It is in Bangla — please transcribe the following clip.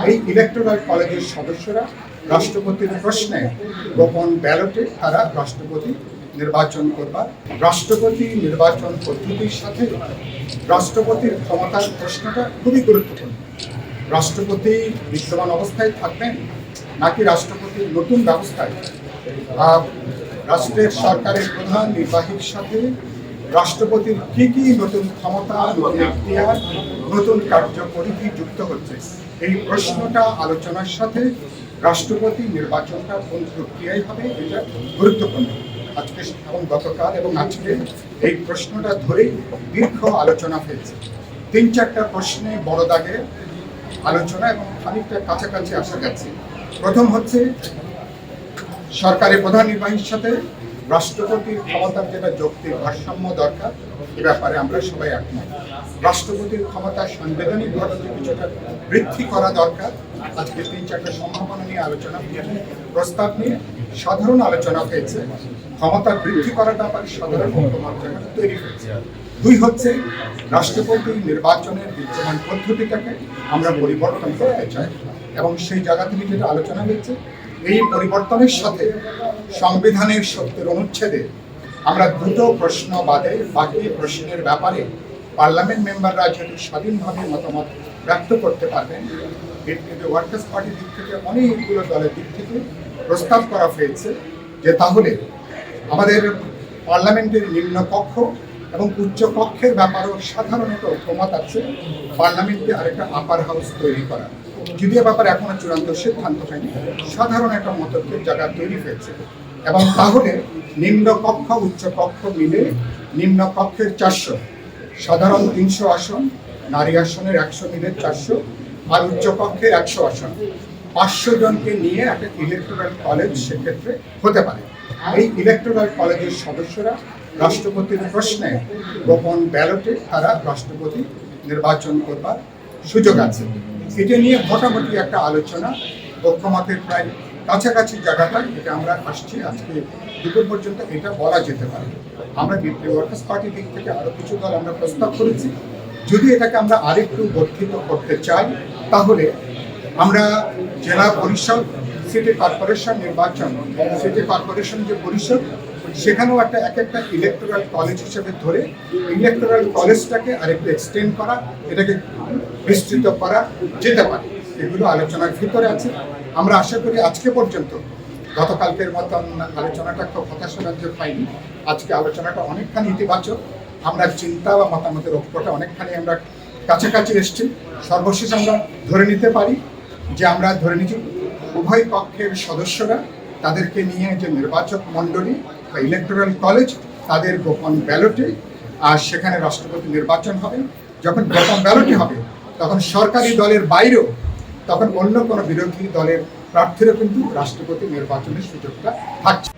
এই ইলেকট্রাল কলেজের সদস্যরা রাষ্ট্রপতির প্রশ্নে গোপন ব্যালটে তারা রাষ্ট্রপতি নির্বাচন করবার, রাষ্ট্রপতি নির্বাচন পদ্ধতির সাথে রাষ্ট্রপতির ক্ষমতার প্রশ্নটা খুবই গুরুত্বপূর্ণ। রাষ্ট্রপতি বিদ্যমান অবস্থায় থাকবেন নাকি রাষ্ট্রপতির নতুন ব্যবস্থায়? রাষ্ট্রের সরকারের প্রধান নির্বাহীর সাথে রাষ্ট্রপতির কি কি নতুন ক্ষমতা, নতুন এখতিয়ার নতুন কার্যপরিধি যুক্ত হচ্ছে? এই প্রশ্নটা আলোচনার সাথে রাষ্ট্রপতি নির্বাচনটা কোন প্রক্রিয়ায় হবে এটা গুরুত্বপূর্ণ। আজকে এবং গতকাল এবং আজকে এই প্রশ্নটা ধরেই দীর্ঘ আলোচনা হয়েছে। তিন চারটা প্রশ্নে বড় দাগে আলোচনা এবং খানিকটা কাছাকাছি আসা গেছে। প্রথম হচ্ছে সরকারের প্রধান নির্বাহীর সাথে রাষ্ট্রপতির ক্ষমতার যেটা যৌক্তিক ভারসাম্য দরকার, এ ব্যাপারে আমরা সবাই একমত। রাষ্ট্রপতির ক্ষমতা সাংবিধানিক ঘটনা কিছুটা বৃদ্ধি করা দরকার। আজকে তিন চারটা সম্ভাবনা নিয়ে আলোচনা প্রস্তাব নিয়ে সাধারণ আলোচনা হয়েছে। ক্ষমতা বৃদ্ধি করার ব্যাপারে সাধারণ তৈরি হয়েছে। দুই হচ্ছে, রাষ্ট্রপতি নির্বাচনের বিদ্যমান পদ্ধতিটাকে আমরা পরিবর্তন করতে চাই। এবং সেই জায়গা থেকে যেটা আলোচনা হয়েছে, এই পরিবর্তনের সাথে সংবিধানের সত্যের অনুচ্ছেদে আমরা দুটো প্রশ্ন বাদে বাকি প্রশ্নের ব্যাপারে পার্লামেন্ট মেম্বাররা যেহেতু স্বাধীনভাবে মতামত ব্যক্ত করতে পারবেন, এর থেকে ওয়ার্কার্স পার্টির দিক থেকে অনেকগুলো দলের দিক থেকে প্রস্তাব করা হয়েছে যে তাহলে আমাদের পার্লামেন্টের নিম্ন কক্ষ এবং উচ্চ কক্ষের ব্যাপারেও সাধারণত ঐক্যমত আছে, পার্লামেন্টে আরেকটা আপার হাউস তৈরি করা যদিও ব্যাপারে এখনও চূড়ান্ত সিদ্ধান্ত হয়নি, সাধারণ একটা মতভেদ জায়গা তৈরি হয়েছে। এবং তাহলে নিম্ন কক্ষ, উচ্চ কক্ষ মিলে নিম্ন কক্ষের চারশো, সাধারণ তিনশো আসন, নারী আসনের একশো মিলে চারশো, আর উচ্চ কক্ষের একশো আসন। পাঁচশো জনকে নিয়ে একটা ইলেকট্রাল কলেজ সেক্ষেত্রে হতে পারে। এই ইলেকট্রাল কলেজের সদস্যরা রাষ্ট্রপতির প্রশ্নে গোপন ব্যালটে তারা রাষ্ট্রপতি নির্বাচন করবার সুযোগ আছে। এটা নিয়ে মোটামুটি একটা আলোচনা। ঐক্যমতের প্রায় কাছাকাছি জায়গাটা এটা আমরা আসছি আজকে দুপুর পর্যন্ত এটা বলা যেতে পারে। আমরা বিপ্লবী ওয়ার্কার্স পার্টির দিক থেকে আরও কিছু দল আমরা প্রস্তাব করেছি। যদি এটাকে আমরা আরেকটু বর্ধিত করতে চাই, তাহলে আমরা জেলা পরিষদ, সিটি কর্পোরেশন নির্বাচন, সিটি কর্পোরেশন যে পরিষদ সেখানেও একটা এক একটা ইলেকট্রাল কলেজ হিসেবে ধরে ইলেকট্রাল কলেজটাকে আরেকটু এক্সটেন্ড করা, এটাকে বিস্তৃত করা যেতে পারে। এগুলো আলোচনার ভিতরে আছে। আমরা আশা করি আজকে পর্যন্ত গতকালকের মতন আলোচনাটা খুব হতাশাব্যঞ্জক পাইনি আজকে আলোচনাটা অনেকখানি ইতিবাচক। আমরা চিন্তা বা মতামতের ঐক্যটা অনেকখানি আমরা কাছাকাছি এসছি। সর্বশেষ আমরা ধরে নিতে পারি যে আমরা ধরে নিচ্ছি উভয় পক্ষের সদস্যরা তাদেরকে নিয়ে যে নির্বাচক মণ্ডলী বা ইলেকট্রাল কলেজ তাদের গোপন ব্যালটে আর সেখানে রাষ্ট্রপতি নির্বাচন হবে। যখন গোপন ব্যালটে হবে, তখন সরকারি দলের বাইরেও, তখন অন্য কোনো বিরোধী দলের প্রার্থীরা কিন্তু রাষ্ট্রপতি নির্বাচনের সুযোগটা থাকছে।